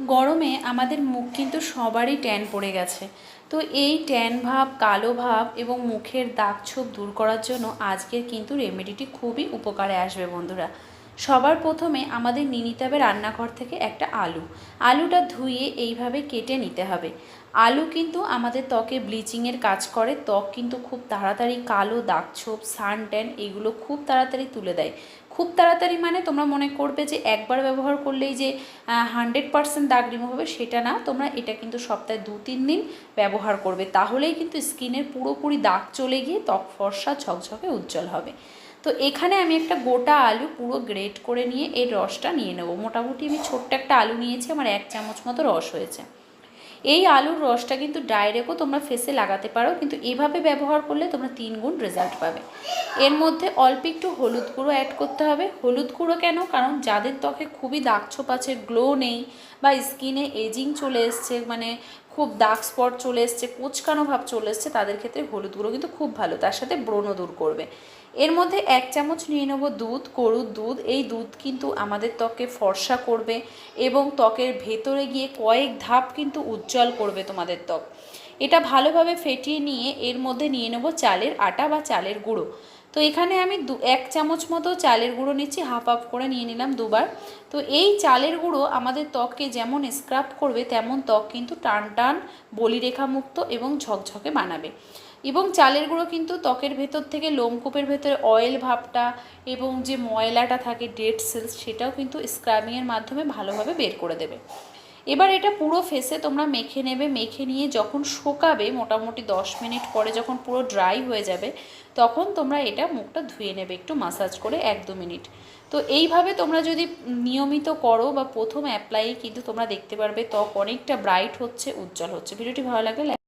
গরমে আমাদের মুখ কিন্তু সবারই ট্যান পড়ে গেছে। তো এই ট্যান ভাব, কালো ভাব এবং মুখের দাগ ছোপ দূর করার জন্য আজকের কিন্তু রেমেডিটি খুবই উপকারে আসবে বন্ধুরা। সবার প্রথমে আমাদের নিতে হবে রান্নাঘর থেকে একটা আলু। আলুটা ধুয়ে এইভাবে কেটে নিতে হবে। আলু কিন্তু আমাদের ত্বকে ব্লিচিংয়ের কাজ করে। ত্বক কিন্তু খুব তাড়াতাড়ি কালো, দাগ ছোপ, সান ট্যান এগুলো খুব তাড়াতাড়ি তুলে দেয়। খুব তাড়াতাড়ি মানে তোমরা মনে করবে যে একবার ব্যবহার করলেই যে হান্ড্রেড পারসেন্ট দাগ রিমুভ হবে সেটা না। তোমরা এটা কিন্তু সপ্তাহে দু তিন দিন ব্যবহার করবে। তাহলেই কিন্তু স্কিনের পুরোপুরি দাগ চলে গিয়ে ত্বক ফর্সা, ঝকঝকে, উজ্জ্বল হবে। তো এখানে আমি একটা গোটা আলু পুরো গ্রেট করে নিয়ে এর রসটা নিয়ে নেব। মোটামুটি আমি ছোট্ট একটা আলু নিয়েছি, আমার এক চামচ মতো রস হয়েছে। এই আলুর রসটা কিন্তু ডাইরেক্টও তোমরা ফেসে লাগাতে পারো, কিন্তু এভাবে ব্যবহার করলে তোমরা তিন গুণ রেজাল্ট পাবে। এর মধ্যে অল্প একটু হলুদ গুঁড়ো অ্যাড করতে হবে। হলুদ গুঁড়ো কেন? কারণ যাদের ত্বকে খুবই দাগ ছোপ আছে, গ্লো নেই বা স্কিনে এজিং চলে এসছে মানে খুব দাগ স্পট চলে এসছে, কুচকানো ভাব চলে এসছে, তাদের ক্ষেত্রে হলুদ গুঁড়ো কিন্তু খুব ভালো, তার সাথে ব্রণ দূর করবে। এর মধ্যে এক চামচ নিয়ে নেব দুধ, গরুর দুধ, এই দুধ কিন্তু আমাদের ত্বকে ফর্সা করবে এবং ত্বকের ভেতরে গিয়ে কয়েক ধাপ কিন্তু উজ্জ্বল করবে তোমাদের ত্বক। এটা ভালোভাবে ফেটিয়ে নিয়ে এর মধ্যে নিয়ে নেব চালের আটা বা চালের গুঁড়ো। তো এখানে আমি দু, এক চামচ মতো চালের গুঁড়ো নিচ্ছি, হাফ হাফ করে নিয়ে নিলাম দুবার। তো এই চালের গুঁড়ো আমাদের ত্বককে যেমন স্ক্রাব করবে, তেমন ত্বক কিন্তু টান টান বলিরেখা মুক্ত এবং ঝকঝকে বানাবে। এবং চালের গুঁড়ো কিন্তু ত্বকের ভেতর থেকে লোমকূপের ভেতরে অয়েল ভাবটা এবং যে ময়লাটা থাকে ডেড সেলস সেটাও কিন্তু স্ক্রাবিংয়ের মাধ্যমে ভালোভাবে বের করে দেবে। এবার এটা পুরো ফেসে তোমরা মেখে নেবে, মেখে নিয়ে যখন শোকাবে মোটামুটি দশ মিনিট পরে যখন পুরো ড্রাই হয়ে যাবে, তখন তোমরা এটা মুখটা ধুয়ে নেবে, একটু মাসাজ করে এক দু মিনিট। তো এইভাবে তোমরা যদি নিয়মিত করো বা প্রথম অ্যাপ্লাই কিন্তু তোমরা দেখতে পারবে ত্বক অনেকটা ব্রাইট হচ্ছে, উজ্জ্বল হচ্ছে। ভিডিওটি ভালো লাগলে